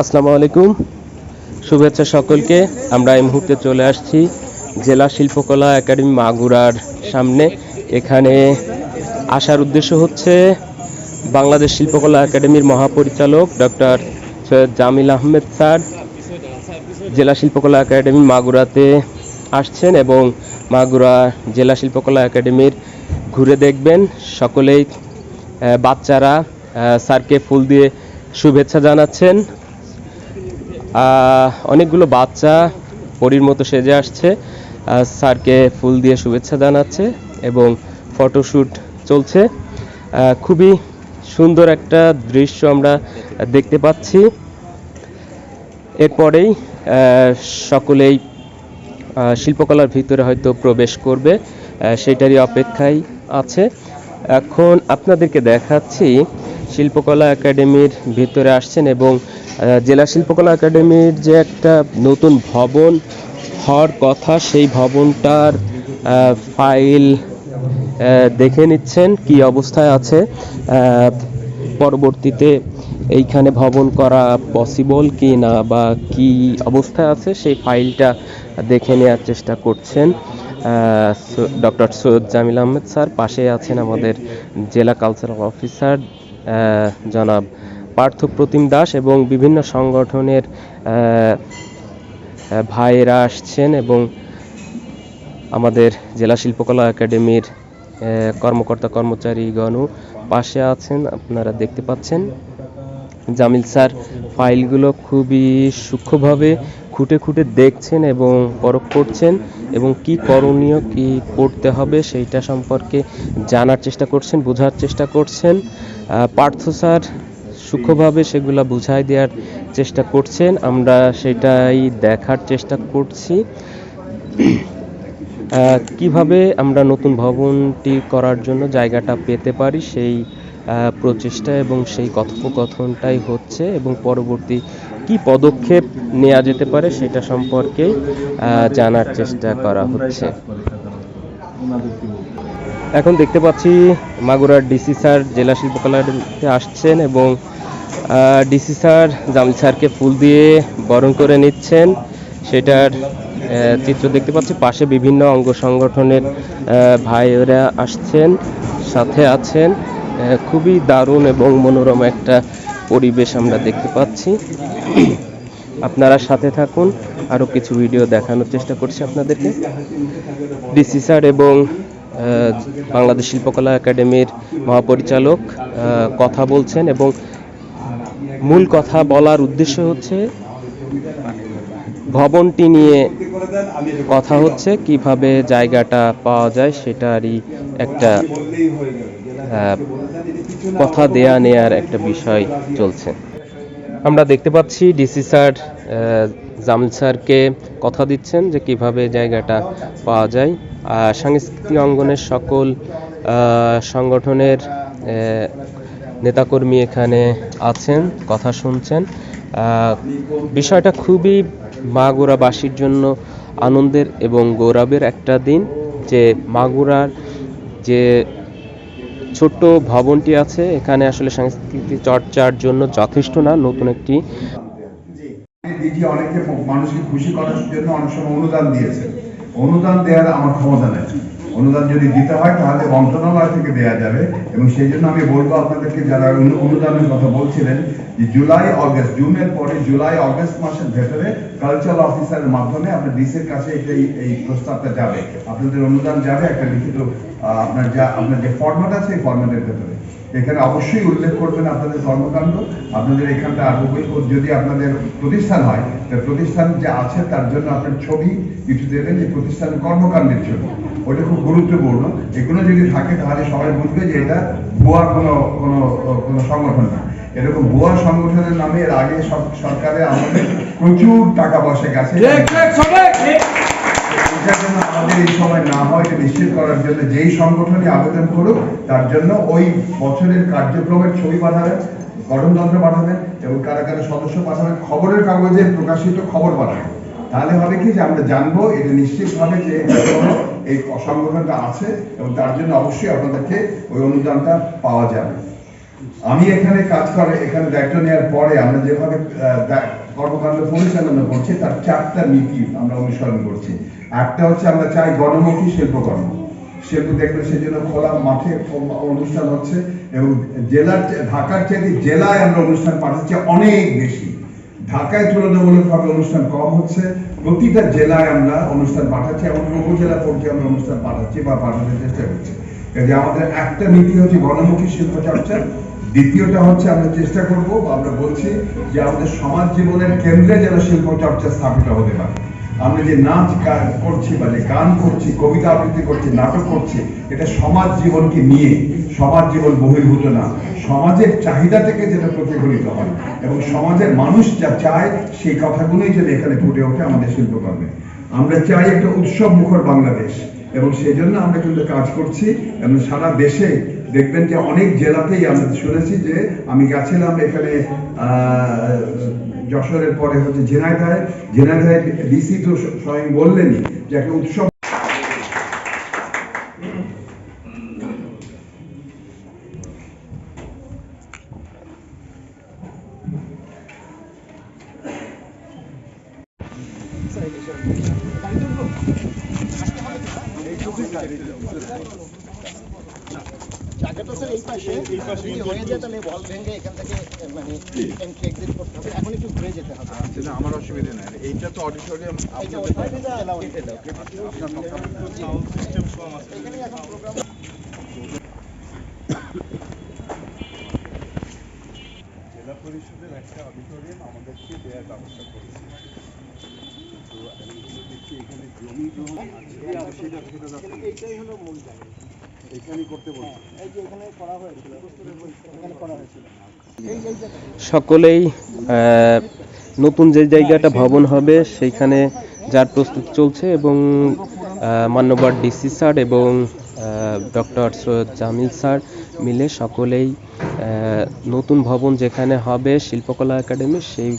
আসসালামু আলাইকুম। শুভেচ্ছা সকলকে। আমরা এই মুহূর্তে চলে আসছি জেলা শিল্পকলা একাডেমি মাগুরার সামনে। এখানে আসার উদ্দেশ্য হচ্ছে বাংলাদেশ শিল্পকলা একাডেমির মহাপরিচালক ডক্টর সৈয়দ জামিল আহমেদ স্যার জেলা শিল্পকলা একাডেমি মাগুরাতে আসছেন এবং মাগুরা জেলা শিল্পকলা একাডেমির ঘুরে দেখবেন। সকলেই বাচ্চারা স্যারকে ফুল দিয়ে শুভেচ্ছা জানাচ্ছেন। অনেকগুলো বাচ্চা, পরীর মতো সেজে আসছে। স্যারকে ফুল দিয়ে শুভেচ্ছা জানাচ্ছে এবং ফটোশ্যুট চলছে। খুবই সুন্দর একটা দৃশ্য আমরা দেখতে পাচ্ছি। এরপরেই সকলেই শিল্পকলার ভিতরে হয়তো প্রবেশ করবে। সেটারই অপেক্ষায় আছে। এখন আপনাদেরকে দেখাচ্ছি শিল্পকলা একাডেমির ভিতরে আসছেন এবং জেলা শিল্পকলা একাডেমির যে একটা নতুন ভবন হওয়ার কথা, সেই ভবনটার ফাইল দেখে নিচ্ছেন কি অবস্থায় আছে। পরবর্তীতে এইখানে ভবন করা পসিবল কি না বা কি অবস্থায় আছে, সেই ফাইলটা দেখে নেওয়ার চেষ্টা করছেন ডক্টর সৈয়দ জামিল আহমেদ স্যার। পাশে আছেন আমাদের জেলা কালচারাল অফিসার জনাব পার্থ প্রতিম দাস এবং বিভিন্ন সংগঠনের ভাইয়েরা আসছেন এবং আমাদের জেলা শিল্পকলা একাডেমির কর্মকর্তা কর্মচারীগণও পাশে আছেন, আপনারা দেখতে পাচ্ছেন। জামিল স্যার, ফাইলগুলো খুবই সূক্ষ্মভাবে খুঁটে খুঁটে দেখছেন এবং পরখ করছেন এবং কি করণীয়, কি করতে হবে সেইটা সম্পর্কে জানার চেষ্টা করছেন, বোঝার চেষ্টা করছেন। পার্থ স্যার সূক্ষ্মভাবে সেগুলা বুঝাই দেওয়ার চেষ্টা করছেন। আমরা সেটাই দেখার চেষ্টা করছি। কীভাবে আমরা নতুন ভবনটি করার জন্য জায়গাটা পেতে পারি সেই প্রচেষ্টা এবং সেই কথোপকথনটাই হচ্ছে এবং পরবর্তী কি পদক্ষেপ নেওয়া যেতে পারে সেটা সম্পর্কে জানার চেষ্টা করা হচ্ছে। এখন দেখতে পাচ্ছি মাগুরার ডিসি স্যার জেলা শিল্পকলাতে আসছেন এবং ডিসি স্যার জামিল স্যারকে ফুল দিয়ে বরণ করে নিচ্ছেন। সেটার চিত্র দেখতে পাচ্ছি। পাশে বিভিন্ন অঙ্গ সংগঠনের ভাইয়েরা আসছেন, সাথে আছেন। খুবই দারুণ এবং মনোরম একটা পরিবেশ আমরা দেখতে পাচ্ছি। আপনারা সাথে থাকুন আরও কিছু ভিডিও দেখানোর চেষ্টা করছি আপনাদেরকে। ডিসি স্যার এবং বাংলাদেশ শিল্পকলা একাডেমির মহাপরিচালক কথা বলছেন এবং মূল কথা বলার উদ্দেশ্য হচ্ছে ভবনটি নিয়ে কথা হচ্ছে, কীভাবে জায়গাটা পাওয়া যায় সেটারই একটা কথা দেয়া নেয়ার একটা বিষয় চলছে। আমরা দেখতে পাচ্ছি ডিসি স্যার জামিল স্যারকে কথা দিচ্ছেন যে কীভাবে জায়গাটা পাওয়া যায়। আর সাংস্কৃতিক অঙ্গনের সকল সংগঠনের নেতাকর্মী এখানে আছেন, কথা শুনছেন। বিষয়টা খুবই মাগুরাবাসীর জন্য আনন্দের এবং গৌরবের একটা দিন যে মাগুরার যে ছোট্ট ভবনটি আছে। এখানে আসলে সাংস্কৃতিক চর্চার জন্য যথেষ্ট না, নতুন একটি দিদি অনেকে মানুষকে খুশি করার জন্য অনেক সময় অনুদান দিয়েছে। অনুদান দেওয়ার আমার ক্ষমতা নেই। অনুদান যদি দিতে হয়, তাহলে মন্ত্রণালয় থেকে দেওয়া যাবে। এবং সেই জন্য আমি বলব আপনাদেরকে, যারা অনুদানের কথা বলছিলেন, যে জুলাই, অগস্ট, জুনের পরে জুলাই, অগস্ট মাসের ভেতরে কালচারাল অফিসারের মাধ্যমে আপনার ডিসির কাছে এই- এই প্রস্তাবটা যাবে। আপনাদের অনুদান যাবে, একটা লিখিত আপনার যা আপনার যে ফরম্যাট আছে, এই ফরম্যাটের ভেতরে। এখানে অবশ্যই উল্লেখ করবেন আপনাদের কর্মকাণ্ড, আপনাদের এখানটা আগ্রহী যদি আপনাদের প্রতিষ্ঠান হয়, তা প্রতিষ্ঠান যে আছে তার জন্য আপনার ছবি কিছু দেবেন যে প্রতিষ্ঠানের কর্মকাণ্ডের ছবি ওটা খুব গুরুত্বপূর্ণ। এগুলো যদি থাকে তাহলে সবাই বুঝবে যে এটা ভুয়া কোনো কোনো কোনো সংগঠন না। এরকম ভুয়া সংগঠনের নামে এর আগে সব সরকারের আমাদের প্রচুর টাকা পয়সা গেছে। জন্য আমাদের এই সময় না হয়, এটা নিশ্চিত করার জন্য যেই সংগঠনই আবেদন করুক, তার জন্য ওই বছরের কার্যক্রমের ছবি পাঠাবেন, গঠনতন্ত্র পাঠাবেন এবং কারা কারা সদস্য পাঠাবেন, খবরের কাগজে প্রকাশিত খবর পাঠাবেন। তাহলে হবে কি যে আমরা জানব, এটা নিশ্চিতভাবে যে এই সংগঠনটা আছে এবং তার জন্য অবশ্যই আপনাদেরকে ওই অনুদানটা পাওয়া যাবে। আমি এখানে কাজ করে, এখানে দায়িত্ব নেওয়ার পরে আমরা যেভাবে কর্মকাণ্ড পরিচালনা করছি? তার চারটা নীতি আমরা অনুসরণ করছি। একটা হচ্ছে আমরা চাই গণমুখী শিল্পকর্ম। শিল্প দেখলে সেজন্য খোলা মাঠে অনুষ্ঠান হচ্ছে এবং জেলার ঢাকার চাইতে জেলায় আমরা অনুষ্ঠান পাঠাচ্ছি অনেক বেশি। ঢাকায় তুলনামূলকভাবে অনুষ্ঠান কম হচ্ছে। প্রতিটা জেলায় আমরা অনুষ্ঠান পাঠাচ্ছি এবং উপজেলা পর্যায়ে আমরা অনুষ্ঠান পাঠাচ্ছি বা পাঠানোর চেষ্টা করছি। কাজে আমাদের একটা নীতি হচ্ছে গণমুখী শিল্প চর্চা। দ্বিতীয়টা হচ্ছে আমরা চেষ্টা করব বা আমরা বলছি যে আমাদের সমাজ জীবনের কেন্দ্রে যেন শিল্প চর্চা স্থাপিত হতে পারে। আমরা যে নাচ গান করছি বা যে গান করছি, কবিতা আবৃত্তি করছি, নাটক করছি, এটা সমাজ জীবনকে নিয়ে, সমাজ জীবন বহির্ভূত না। সমাজের চাহিদা থেকে যেটা প্রতিফলিত হয় এবং সমাজের মানুষ যা চায়, সেই কথাগুলোই যেন এখানে ফুটে ওঠে আমাদের শিল্পকর্মে। আমরা চাই একটা উৎসব মুখর বাংলাদেশ এবং সেই জন্য আমরা কিন্তু কাজ করছি এবং সারা দেশে দেখবেন যে অনেক জেলাতেই আমরা শুনেছি যে আমি গেছিলাম এখানে যশোরের পরে হচ্ছে ঝিনাইদহে। ঝিনাইদহের ডিসি তো স্বয়ং বললেনই যে একটা উৎসব। জায়গা তো স্যার এই পাশে যদি হয়ে যায় তাহলে বল ভেঙে এখান থেকে মানে এন্ট্রি এক্সিট করতে হবে। এখন একটু ঘুরে যেতে হবে। সেটা আমার অসুবিধা নাই। এইটা তো অডিটোরিয়াম জেলা এখানে এখন প্রোগ্রাম জেলা পরিষদের একটা অডিটোরিয়াম আমাদেরকে দেওয়ার ব্যবস্থা করেছে। তো আমি দেখছি এখানে জমি গ্রহণ আছে। সেটা সেটা এইটাই হলো মূল জায়গা। এখানেই করতে বলছে। এই যে এখানে করা হয়েছিল এখানে করা হয়েছিল। এই এই জায়গা সকলেই নতুন যে জায়গাটা ভবন হবে সেইখানে যার প্রস্তুতি চলছে এবং মান্যবর ডিসি স্যার এবং ডক্টর সৈয়দ জামিল স্যার মিলে সকলেই নতুন ভবন যেখানে হবে শিল্পকলা একাডেমি সেই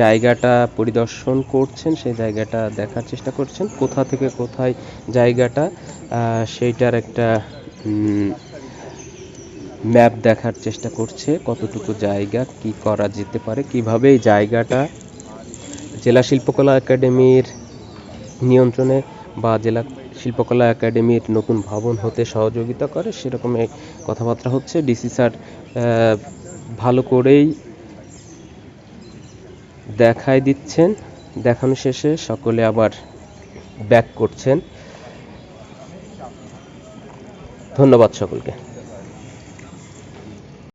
জায়গাটা পরিদর্শন করছেন সেই জায়গাটা দেখার চেষ্টা করছেন কোথা থেকে কোথায় জায়গাটা সেইটার একটা ম্যাপ দেখার চেষ্টা করছে কতটুকু জায়গা, কি করা যেতে পারে, কীভাবে এই জায়গাটা জেলা শিল্পকলা একাডেমির নিয়ন্ত্রণে বা জেলা শিল্পকলা একাডেমির নতুন ভবন হতে সহযোগিতা করে, সেরকম কথাবার্তা হচ্ছে। ডিসি স্যার ভালো করেই দেখায় দিচ্ছেন, দেখানো শেষে সকলে আবার ব্যাক করছেন। ধন্যবাদ সকলকে।